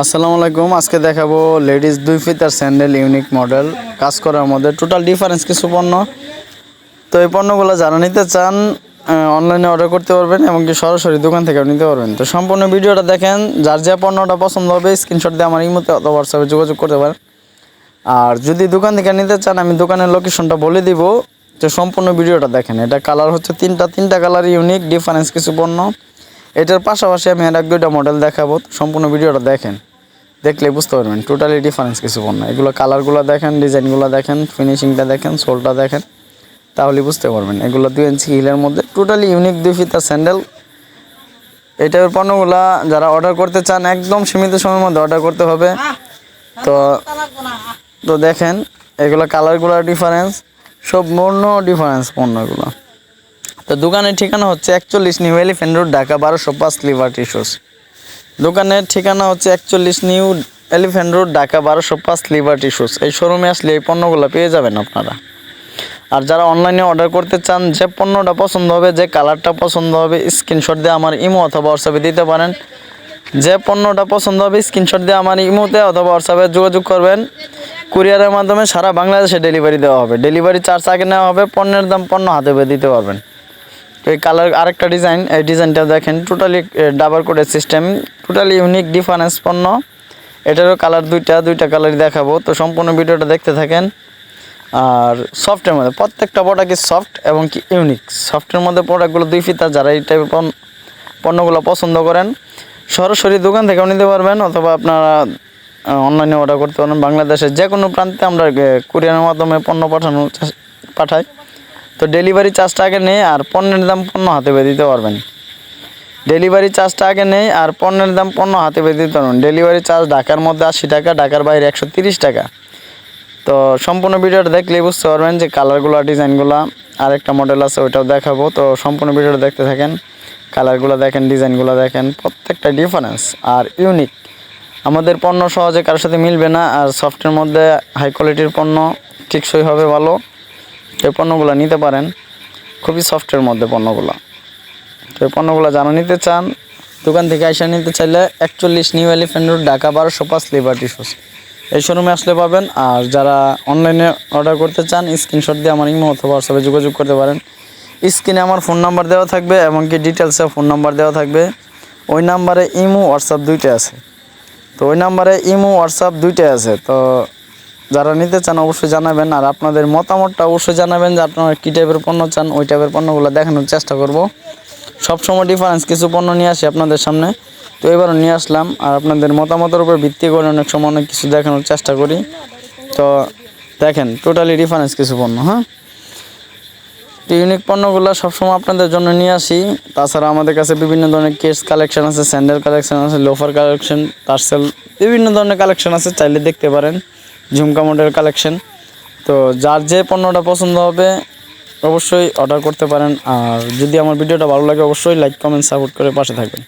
আসসালামু আলাইকুম। আজকে দেখাবো লেডিস দুই ফিতার স্যান্ডেল ইউনিক মডেল। কাজ করার মধ্যে টোটাল ডিফারেন্স কিছু পণ্য। তো এই পণ্যগুলো যারা নিতে চান অনলাইনে অর্ডার করতে পারবেন এবং কি সরাসরি দোকান থেকেও নিতে পারবেন। তো সম্পূর্ণ ভিডিওটা দেখেন, যার যে পণ্যটা পছন্দ হবে স্ক্রিনশট দিয়ে আমার ইমোতে অথবা হোয়াটসঅ্যাপে যোগাযোগ করতে পারেন। আর যদি দোকান থেকে নিতে চান, আমি দোকানের লোকেশনটা বলে দিব। যে সম্পূর্ণ ভিডিওটা দেখেন, এটা কালার হচ্ছে তিনটা তিনটা কালার ইউনিক ডিফারেন্স কিছু পণ্য। এটার পাশাপাশি আমি আর এক দুইটা মডেল দেখাবো। সম্পূর্ণ ভিডিওটা দেখেন। দেখলে বুঝতে পারবেন টোটালি ডিফারেন্স কিছু পণ্য এগুলো কালারগুলো দেখেন ডিজাইনগুলো দেখেন ফিনিশিংটা দেখেন সোলটা দেখেন তাহলে বুঝতে পারবেন। এগুলো দুই ইঞ্চি হিলের মধ্যে টোটালি ইউনিক দুই ফিতা স্যান্ডেল এই টাইপের পণ্যগুলো যারা অর্ডার করতে চান একদম সীমিত সময়ের মধ্যে অর্ডার করতে হবে। তো তো দেখেন এগুলো কালারগুলো ডিফারেন্স সব মূর্ণ ডিফারেন্স পণ্যগুলো। তো দোকানের ঠিকানা হচ্ছে একচল্লিশ নিউ এলিফেন্ট রোড, ঢাকা বারোশো পাঁচ লিভার্টি শোস। দোকানের ঠিকানা হচ্ছে একচল্লিশ নিউ এলিফেন্ট রোড, ঢাকা বারোশো পাঁচ লিভার্টি শোস। এই শোরুমে আসলে এই পণ্যগুলো পেয়ে যাবেন আপনারা। আর যারা অনলাইনে অর্ডার করতে চান, যে পণ্যটা পছন্দ হবে, যে কালারটা পছন্দ হবে, স্ক্রিনশট দিয়ে আমার ইমো অথবা হোয়াটসঅ্যাপে দিতে পারেন। যে পণ্যটা পছন্দ হবে, স্ক্রিনশট দিয়ে আমার ইমোতে অথবা হোয়াটসঅ্যাপে যোগাযোগ করবেন। কুরিয়ারের মাধ্যমে সারা বাংলাদেশে ডেলিভারি দেওয়া হবে। ডেলিভারি চার্জ আগে নেওয়া হবে, পণ্যের দাম পণ্য হাতে পেয়ে দিতে পারবেন। এই কালার আরেকটা ডিজাইন এই ডিজাইনটা দেখেন টোটালি ডাবার কোডের সিস্টেম টোটালি ইউনিক ডিফারেন্স পণ্য। এটারও কালার দুইটা দুইটা কালারই দেখাবো। তো সম্পূর্ণ ভিডিওটা দেখতে থাকেন। আর সফটের মধ্যে, প্রত্যেকটা প্রোডাক্টই সফট এবং কি ইউনিক সফটের মধ্যে প্রোডাক্টগুলো দুই ফিতা, যারা এই টাইপের পণ্য- পণ্যগুলো পছন্দ করেন, সরাসরি দোকান থেকেও নিতে পারবেন অথবা আপনারা অনলাইনে অর্ডার করতে পারেন। বাংলাদেশের যে কোনো প্রান্তে আমরা কুরিয়ারের মাধ্যমে পণ্য পাঠানো পাঠাই। তো ডেলিভারি চার্জটা আগে নেই আর পণ্যের দাম পণ্য হাতে পেয়ে দিতে পারবেন। ডেলিভারি চার্জটা আগে নেই আর পণ্যের দাম পণ্য হাতে পেয়ে দিতে পারবেন। ডেলিভারি চার্জ ঢাকার মধ্যে আশি টাকা, ঢাকার বাইরে একশো টাকা। তো সম্পূর্ণ ভিডিওটা দেখলেই বুঝতে পারবেন যে কালারগুলো ডিজাইনগুলো আরেকটা মডেল আছে, ওইটাও দেখাবো। তো সম্পূর্ণ ভিডিওটা দেখতে থাকেন কালারগুলো দেখেন ডিজাইনগুলো দেখেন, প্রত্যেকটা ডিফারেন্স আর ইউনিক আমাদের পণ্য সহজে কারোর সাথে মিলবে না আর সফটের মধ্যে হাই কোয়ালিটির পণ্য টেকসই হবে ভালো। এই পণ্যগুলো নিতে পারেন। খুবই সফটের মধ্যে পণ্যগুলো। তো এই পণ্যগুলো যারা নিতে চান, দোকান থেকে এসে নিতে চাইলে একচল্লিশ নিউ এলিফেন্ট রোড, ঢাকা বারোশো পাঁচ লিবার্টি শোস এই শোরুমে আসলে পাবেন। আর যারা অনলাইনে অর্ডার করতে চান স্ক্রিনশট দিয়ে আমার ইমো অথবা হোয়াটসঅ্যাপে যোগাযোগ করতে পারেন। স্ক্রিনে আমার ফোন নাম্বার দেওয়া থাকবে এমনকি ডিটেলসে ফোন নাম্বার দেওয়া থাকবে। ওই নাম্বারে ইমো হোয়াটসঅ্যাপ দুইটা আছে। তো ওই নাম্বারে ইমো হোয়াটসঅ্যাপ দুইটাই আছে। তো যারা নিতে চান অবশ্যই জানাবেন, আর আপনাদের মতামতটা অবশ্যই জানাবেন যে আপনারা কী টাইপের পণ্য চান, ওই টাইপের পণ্যগুলো দেখানোর চেষ্টা করব। সবসময় ডিফারেন্স কিছু পণ্য নিয়ে আসি আপনাদের সামনে। তো এবারও নিয়ে আসলাম, আর আপনাদের মতামতের উপর ভিত্তি করে অনেক সময় অনেক কিছু দেখানোর চেষ্টা করি। তো দেখেন টোটালি ডিফারেন্স কিছু পণ্য হ্যাঁ? তো ইউনিক পণ্যগুলো সবসময় আপনাদের জন্য নিয়ে আসি। তাছাড়া আমাদের কাছে বিভিন্ন ধরনের কেস কালেকশন আছে স্যান্ডেল কালেকশন আছে লোফার কালেকশন টার্সেল বিভিন্ন ধরনের কালেকশন আছে, চাইলে দেখতে পারেন। ঝুমকা মডেল কালেকশন তো যার যে পণ্যটা পছন্দ হবে, অবশ্যই অর্ডার করতে পারেন। আর যদি আমার ভিডিওটা ভালো লাগে, অবশ্যই লাইক কমেন্ট সাপোর্ট করে পাশে থাকবেন।